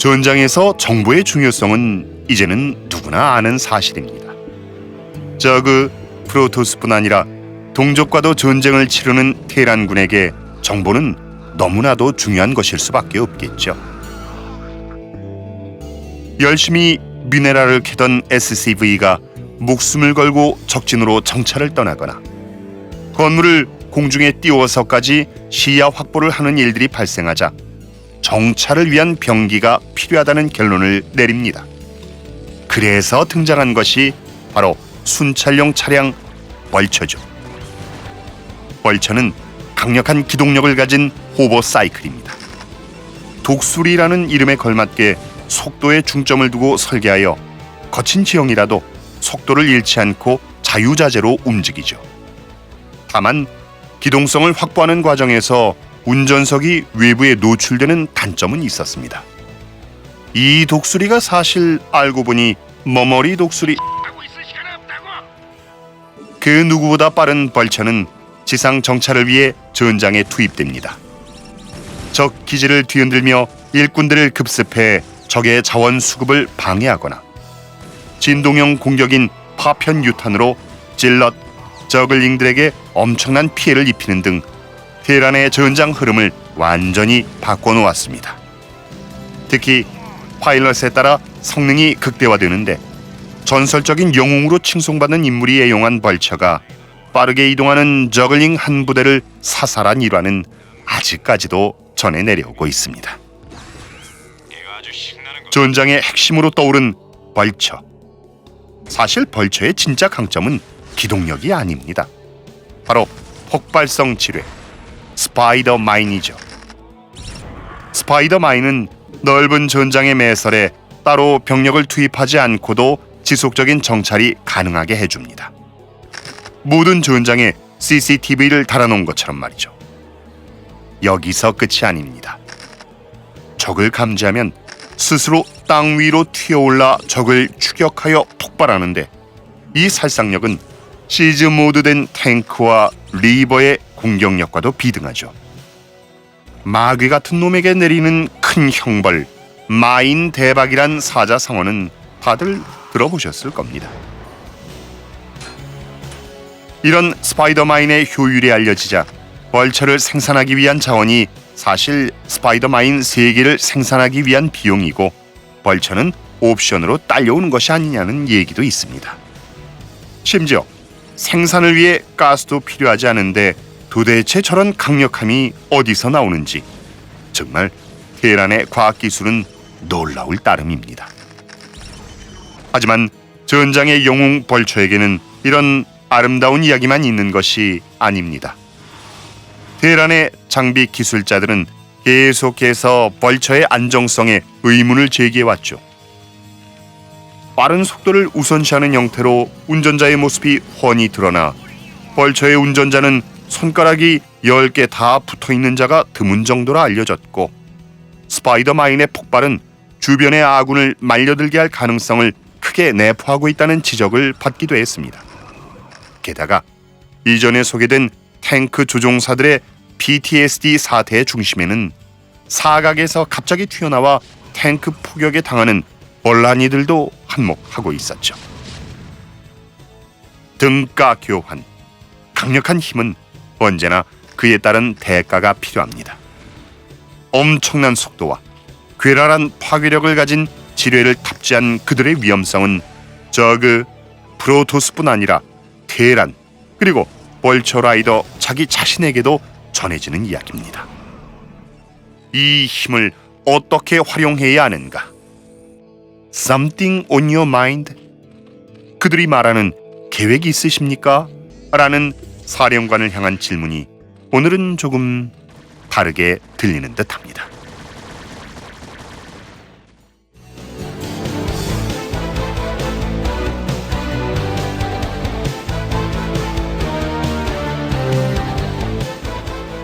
전장에서 정보의 중요성은 이제는 누구나 아는 사실입니다. 저그 프로토스뿐 아니라 동족과도 전쟁을 치르는 테란군에게 정보는 너무나도 중요한 것일 수밖에 없겠죠. 열심히 미네랄을 캐던 SCV가 목숨을 걸고 적진으로 정찰을 떠나거나 건물을 공중에 띄워서까지 시야 확보를 하는 일들이 발생하자 정찰을 위한 병기가 필요하다는 결론을 내립니다. 그래서 등장한 것이 바로 순찰용 차량 벌처죠. 벌처는 강력한 기동력을 가진 호버 사이클입니다. 독수리라는 이름에 걸맞게 속도에 중점을 두고 설계하여 거친 지형이라도 속도를 잃지 않고 자유자재로 움직이죠. 다만 기동성을 확보하는 과정에서 운전석이 외부에 노출되는 단점은 있었습니다. 이 독수리가 사실 알고 보니 머머리 독수리. 그 누구보다 빠른 벌처는 지상 정찰을 위해 전장에 투입됩니다. 적 기지를 뒤흔들며 일꾼들을 급습해 적의 자원 수급을 방해하거나 진동형 공격인 파편 유탄으로 질럿 저글링들에게 엄청난 피해를 입히는 등 테란의 전장 흐름을 완전히 바꿔놓았습니다. 특히 파일럿에 따라 성능이 극대화되는데 전설적인 영웅으로 칭송받는 인물이 애용한 벌처가 빠르게 이동하는 저글링 한 부대를 사살한 일화는 아직까지도 전해 내려오고 있습니다. 전장의 핵심으로 떠오른 벌처. 사실 벌처의 진짜 강점은 기동력이 아닙니다. 바로 폭발성 지뢰, 스파이더 마인이죠. 스파이더 마인은 넓은 전장의 매설에 따로 병력을 투입하지 않고도 지속적인 정찰이 가능하게 해줍니다. 모든 전장에 CCTV를 달아놓은 것처럼 말이죠. 여기서 끝이 아닙니다. 적을 감지하면 스스로 땅 위로 튀어올라 적을 추격하여 폭발하는데 이 살상력은 시즈 모드된 탱크와 리버의 공격력과도 비등하죠. 마귀 같은 놈에게 내리는 큰 형벌, 마인 대박이란 사자성어는 다들 들어보셨을 겁니다. 이런 스파이더마인의 효율이 알려지자 벌처를 생산하기 위한 자원이 사실 스파이더마인 3개를 생산하기 위한 비용이고 벌처는 옵션으로 딸려오는 것이 아니냐는 얘기도 있습니다. 심지어 생산을 위해 가스도 필요하지 않은데 도대체 저런 강력함이 어디서 나오는지 정말 테란의 과학 기술은 놀라울 따름입니다. 하지만 전장의 영웅 벌처에게는 이런 아름다운 이야기만 있는 것이 아닙니다. 테란의 장비 기술자들은 계속해서 벌처의 안정성에 의문을 제기해 왔죠. 빠른 속도를 우선시하는 형태로 운전자의 모습이 훤히 드러나 벌처의 운전자는 손가락이 10개 다 붙어 있는 자가 드문 정도로 알려졌고 스파이더마인의 폭발은 주변의 아군을 말려들게 할 가능성을 크게 내포하고 있다는 지적을 받기도 했습니다. 게다가 이전에 소개된 탱크 조종사들의 PTSD 사태의 중심에는 사각에서 갑자기 튀어나와 탱크 포격에 당하는 벌란이들도 한몫하고 있었죠. 등가 교환, 강력한 힘은 언제나 그에 따른 대가가 필요합니다. 엄청난 속도와 괴랄한 파괴력을 가진 지뢰를 탑재한 그들의 위험성은 저그 프로토스뿐 아니라 테란 그리고 벌처라이더 자기 자신에게도 전해지는 이야기입니다. 이 힘을 어떻게 활용해야 하는가? Something on your mind? 그들이 말하는 계획이 있으십니까? 라는 사령관을 향한 질문이 오늘은 조금 다르게 들리는 듯 합니다.